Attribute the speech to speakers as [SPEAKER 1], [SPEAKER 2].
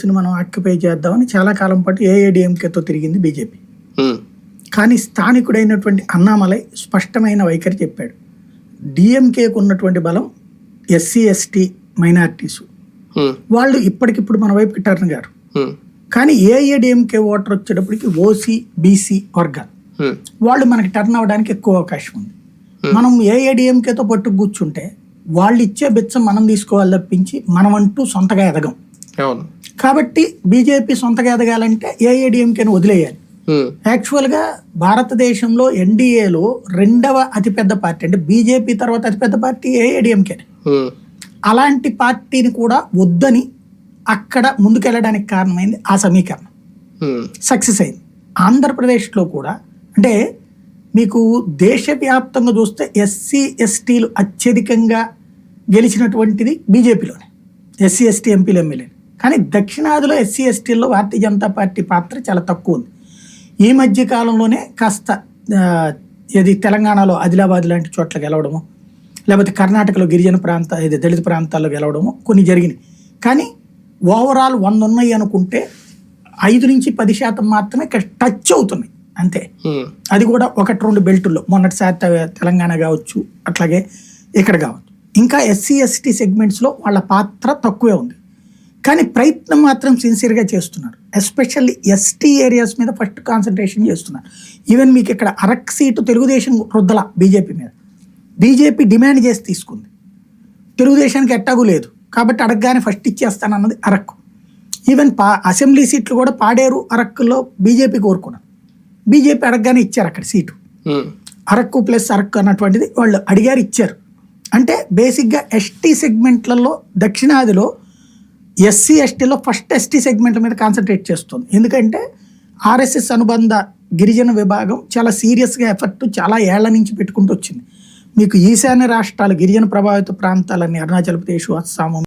[SPEAKER 1] ని మనం ఆక్యుపై చేద్దామని చాలా కాలం పాటు ఏఐడిఎంకేతో తిరిగింది బీజేపీ
[SPEAKER 2] ఉమ్,
[SPEAKER 1] కానీ స్థానికుడైనటువంటి అన్నామలై స్పష్టమైన వైఖరి చెప్పాడు. డిఎంకేకు ఉన్నటువంటి బలం ఎస్సీ ఎస్టీ మైనారిటీసు వాళ్ళు ఇప్పటికిప్పుడు మన వైపుకి టర్న్ గారు.
[SPEAKER 2] ఉమ్,
[SPEAKER 1] కానీ ఏఐడిఎంకే ఓటర్ వచ్చేటప్పటికి ఓసీ బీసీ వర్గాలు.
[SPEAKER 2] ఉమ్,
[SPEAKER 1] వాళ్ళు మనకి టర్న్ అవ్వడానికి ఎక్కువ అవకాశం ఉంది. మనం ఏఐడిఎంకేతో పట్టు కూర్చుంటే వాళ్ళు ఇచ్చే బిచ్చం మనం తీసుకోవాలి తప్పించి మనం అంటూ సొంతగా ఎదగం.
[SPEAKER 2] అవును.
[SPEAKER 1] కాబట్టి బీజేపీ సొంతగా ఎదగాలంటే ఏఐడిఎంకేని వదిలేయాలి. యాక్చువల్గా భారతదేశంలో ఎన్డీఏలో రెండవ అతిపెద్ద పార్టీ అంటే బీజేపీ తర్వాత అతిపెద్ద పార్టీ ఏఐడిఎంకే అలాంటి పార్టీని కూడా వద్దని అక్కడ ముందుకెళ్ళడానికి కారణమైంది ఆ సమీకరణం. సక్సెస్ అయింది. ఆంధ్రప్రదేశ్లో కూడా అంటే మీకు దేశవ్యాప్తంగా చూస్తే ఎస్సీ ఎస్టీలు అత్యధికంగా గెలిచినటువంటిది బీజేపీలోనే. ఎస్సీ ఎస్టీ ఎంపీలు ఎమ్మెల్యేలు. కానీ దక్షిణాదిలో ఎస్సీ ఎస్టీల్లో భారతీయ జనతా పార్టీ పాత్ర చాలా తక్కువ ఉంది. ఈ మధ్య కాలంలోనే కాస్త ఇది తెలంగాణలో ఆదిలాబాద్ లాంటి చోట్ల గెలవడము లేకపోతే కర్ణాటకలో గిరిజన ప్రాంత ఇది దళిత ప్రాంతాల్లో గెలవడము కొన్ని జరిగినాయి. కానీ ఓవరాల్ వంద ఉన్నాయి అనుకుంటే ఐదు నుంచి పది శాతం మాత్రమే టచ్ అవుతున్నాయి అంతే. అది కూడా ఒకటి రెండు బెల్టుల్లో. మొన్నటిసారి తెలంగాణ కావచ్చు అట్లాగే ఇక్కడ కావచ్చు. ఇంకా ఎస్సీ ఎస్టీ సెగ్మెంట్స్లో వాళ్ళ పాత్ర తక్కువే ఉంది. కానీ ప్రయత్నం మాత్రం సిన్సియర్గా చేస్తున్నారు. ఎస్పెషల్లీ ఎస్టీ ఏరియాస్ మీద ఫస్ట్ కాన్సన్ట్రేషన్ చేస్తున్నారు. ఈవెన్ మీకు ఇక్కడ అరక్ సీటు తెలుగుదేశం రుద్దల బీజేపీ మీద. బీజేపీ డిమాండ్ చేసి తీసుకుంది. తెలుగుదేశానికి ఎట్టాగు లేదు. కాబట్టి అడగగానే ఫస్ట్ ఇచ్చేస్తానన్నది అరకు. ఈవెన్ పా అసెంబ్లీ సీట్లు కూడా పాడేరు అరక్కులో బీజేపీ కోరుకున్నారు. బీజేపీ అడగగానే ఇచ్చారు అక్కడ సీటు.
[SPEAKER 2] ఉమ్,
[SPEAKER 1] అరకు ప్లస్ అరకు అన్నటువంటిది వాళ్ళు అడిగారు ఇచ్చారు. అంటే బేసిక్గా ఎస్టీ సెగ్మెంట్లలో దక్షిణాదిలో ఎస్సీ ఎస్టీలో ఫస్ట్ ఎస్టీ సెగ్మెంట్ మీద కాన్సన్ట్రేట్ చేస్తుంది. ఎందుకంటే ఆర్ఎస్ఎస్ అనుబంధ గిరిజన విభాగం చాలా సీరియస్గా ఎఫర్ట్ చాలా ఏళ్ళ నుంచి పెట్టుకుంటూ వచ్చింది. మీకు ఈశాన్య రాష్ట్రాలు గిరిజన ప్రభావిత ప్రాంతాలన్నీ అరుణాచల్ ప్రదేశ్ అస్సాము